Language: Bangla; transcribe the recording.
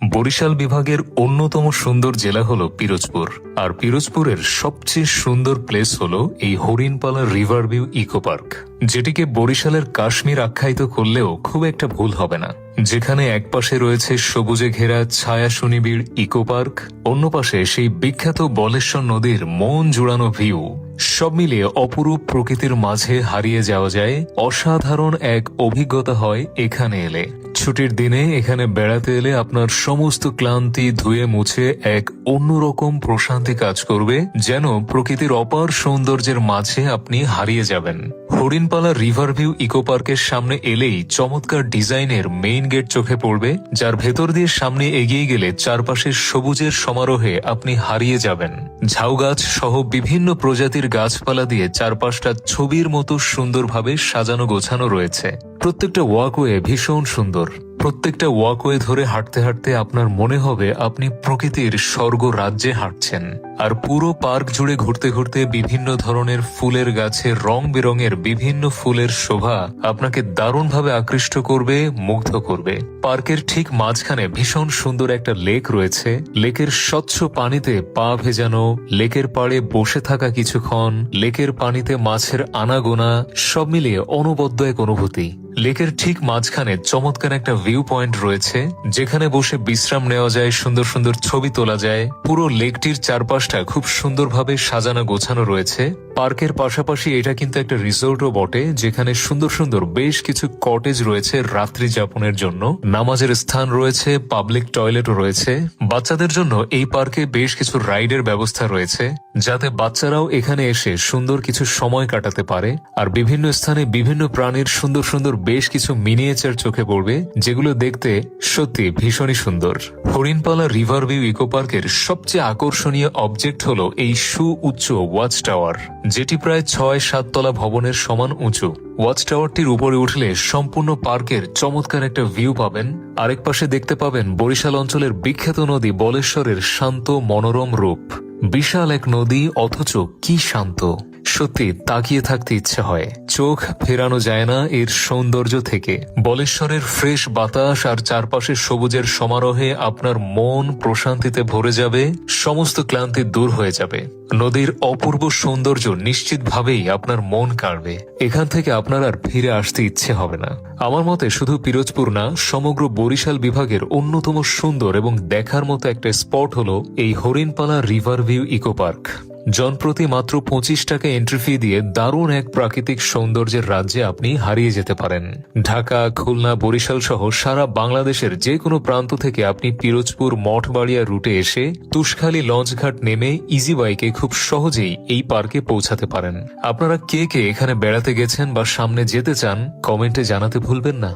বরিশাল বিভাগের অন্যতম সুন্দর জেলা হলো পিরোজপুর। আর পিরোজপুরের সবচেয়ে সুন্দর প্লেস হল এই Harinpala river view eco park, যেটিকে বরিশালের কাশ্মীর আখ্যায়িত করলেও খুব একটা ভুল হবে না। যেখানে এক পাশে রয়েছে সবুজে ঘেরা ছায়া সুনিবিড় ইকো পার্ক, অন্য পাশে সেই বিখ্যাত বলেশ্বর নদীর মন জুড়ানো ভিউ। সব মিলিয়ে অপরূপ প্রকৃতির মাঝে হারিয়ে যাওয়া যায়, অসাধারণ এক অভিজ্ঞতা হয় এখানে এলে। ছুটির দিনে এখানে বেড়াতে এলে আপনার সমস্ত ক্লান্তি ধুয়ে মুছে এক অন্যরকম প্রশান্তি কাজ করবে, যেন প্রকৃতির অপার সৌন্দর্যের মাঝে আপনি হারিয়ে যাবেন। হরিণপালা রিভার ভিউ ইকো পার্কের সামনে এলেই চমৎকার ডিজাইনের মেইন গেট চোখে পড়বে, যার ভেতর দিয়ে সামনে এগিয়ে গেলে চারপাশে সবুজের সমারোহে আপনি হারিয়ে যাবেন। ঝাউ গাছ সহ বিভিন্ন প্রজাতির গাছপালা দিয়ে চারপাশটা ছবির মতো সুন্দরভাবে সাজানো গোছানো রয়েছে। প্রত্যেকটা ওয়াকওয়ে ভীষণ সুন্দর। প্রত্যেকটা ওয়াকওয়ে ধরে হাঁটতে হাঁটতে আপনার মনে হবে আপনি প্রকৃতির স্বর্গ রাজ্যে হাঁটছেন। আর পুরো পার্ক জুড়ে ঘুরতে ঘুরতে বিভিন্ন ধরনের ফুলের গাছে রং বেরঙের বিভিন্ন ফুলের শোভা আপনাকে দারুণভাবে আকৃষ্ট করবে, মুগ্ধ করবে। পার্কের ঠিক মাঝখানে ভীষণ সুন্দর একটা লেক রয়েছে। লেকের স্বচ্ছ পানিতে পা ভেজানো লেকের পাড়ে বসে থাকা কিছুক্ষণ লেকের পানিতে মাছের আনাগোনা, সব মিলিয়ে অনবদ্য এক অনুভূতি। লেকের ঠিক মাঝখানে চমৎকার একটা ভিউ পয়েন্ট রয়েছে, যেখানে বসে বিশ্রাম নেওয়া যায়, সুন্দর সুন্দর ছবি তোলা যায়। পুরো লেকটির চারপাশটা খুব সুন্দরভাবে সাজানো গোছানো রয়েছে। পার্কের পাশাপাশি এটা কিন্তু একটা রিসোর্টও বটে, যেখানে সুন্দর সুন্দর বেশ কিছু কটেজ রয়েছে রাত্রি যাপনের জন্য। নামাজের স্থান রয়েছে, পাবলিক টয়লেটও রয়েছে। বাচ্চাদের জন্য এই পার্কে বেশ কিছু রাইডের ব্যবস্থা রয়েছে, যাতে বাচ্চারাও এখানে এসে সুন্দর কিছু সময় কাটাতে পারে। আর বিভিন্ন স্থানে বিভিন্ন প্রাণীর সুন্দর সুন্দর বেশ কিছু মিনিয়েচার চোখে পড়বে, যেগুলো দেখতে সত্যি ভীষণই সুন্দর। হরিণপালা রিভার ভিউ ইকো পার্কের সবচেয়ে আকর্ষণীয় অবজেক্ট হলো এই সু উচ্চ ওয়াচ টাওয়ার যেটি প্রায় ছয় সাততলা ভবনের সমান উঁচু। ওয়াচ টাওয়ারটির উপরে উঠলে সম্পূর্ণ পার্কের চমৎকার একটা ভিউ পাবেন। আরেক পাশে দেখতে পাবেন বরিশাল অঞ্চলের বিখ্যাত নদী বলেশ্বরের শান্ত মনোরম রূপ। বিশাল এক নদী, অথচ কি শান্ত। সত্যি তাকিয়ে থাকতে ইচ্ছে হয়। চোখ ফেরানো যায় না এর সৌন্দর্য থেকে। বলেশ্বরের ফ্রেশ বাতাস আর চারপাশের সবুজের সমারোহে আপনার মন প্রশান্তিতে ভরে যাবে, সমস্ত ক্লান্তি দূর হয়ে যাবে। নদীর অপূর্ব সৌন্দর্য নিশ্চিতভাবেই আপনার মন কাড়বে। এখান থেকে আপনার আর ফিরে আসতে ইচ্ছে হবে না। আমার মতে শুধু পিরোজপুর না, সমগ্র বরিশাল বিভাগের অন্যতম সুন্দর এবং দেখার মতো একটা স্পট হলো এই Harinpala river view eco park. জনপ্রতি মাত্র পঁচিশ টাকা এন্ট্রি ফি দিয়ে দারুণ এক প্রাকৃতিক সৌন্দর্যের রাজ্যে আপনি হারিয়ে যেতে পারেন। ঢাকা, খুলনা, বরিশাল সহ সারা বাংলাদেশের যে কোনো প্রান্ত থেকে আপনি পিরোজপুর, মঠবাড়িয়া রুটে এসে তুষখালী লঞ্চঘাট নেমে ইজি বাইকে খুব সহজেই এই পার্কে পৌঁছাতে পারেন। আপনারা কে কে এখানে বেড়াতে গেছেন বা সামনে যেতে চান কমেন্টে জানাতে ভুলবেন না।